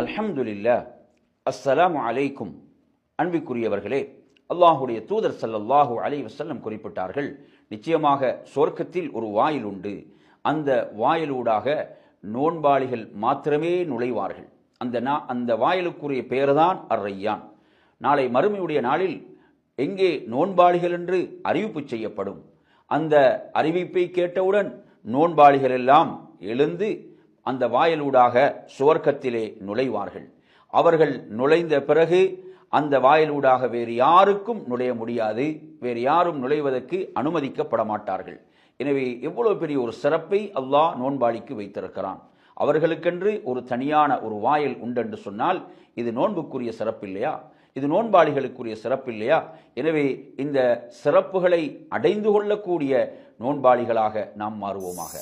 அல்ஹம்துலில்லா அஸ்ஸலாமு அலைக்கும். அன்பிற்குரியவர்களே அல்லாஹுடைய தூதர் சல்லல்லாஹு அலைஹி வசல்லம் குறிப்பிட்டார்கள் நிச்சயமாக சொர்க்கத்தில் ஒரு வாயில் உண்டு. அந்த வாயிலூடாக நோன்பாளிகள் மாத்திரமே நுழைவார்கள். அந்த நா அந்த வாயிலுக்குரிய பெயர்தான் அர்ரையான். நாளை மறுமையுடைய நாளில் எங்கே நோன்பாளிகள் என்று அறிவிப்பு செய்யப்படும். அந்த அறிவிப்பை கேட்டவுடன் நோன்பாளிகள் எல்லாம் எழுந்து அந்த வாயிலூடாக சுவர்க்கத்திலே நுழைவார்கள். அவர்கள் நுழைந்த பிறகு அந்த வாயிலூடாக வேறு யாருக்கும் நுழைய முடியாது. வேறு யாரும் நுழைவதற்கு அனுமதிக்கப்பட மாட்டார்கள் எனவே எவ்வளவு பெரிய ஒரு சிறப்பை அல்லாஹ் நோன்பாளிக்கு வைத்திருக்கிறான். அவர்களுக்கென்று ஒரு தனியான ஒரு வாயில் உண்டென்று சொன்னால் இது நோன்புக்குரிய சிறப்பு இல்லையா இது நோன்பாளிகளுக்குரிய சிறப்பு இல்லையா? எனவே இந்த சிறப்புகளை அடைந்து கொள்ளக்கூடிய நோன்பாளிகளாக நாம் மாறுவோமாக.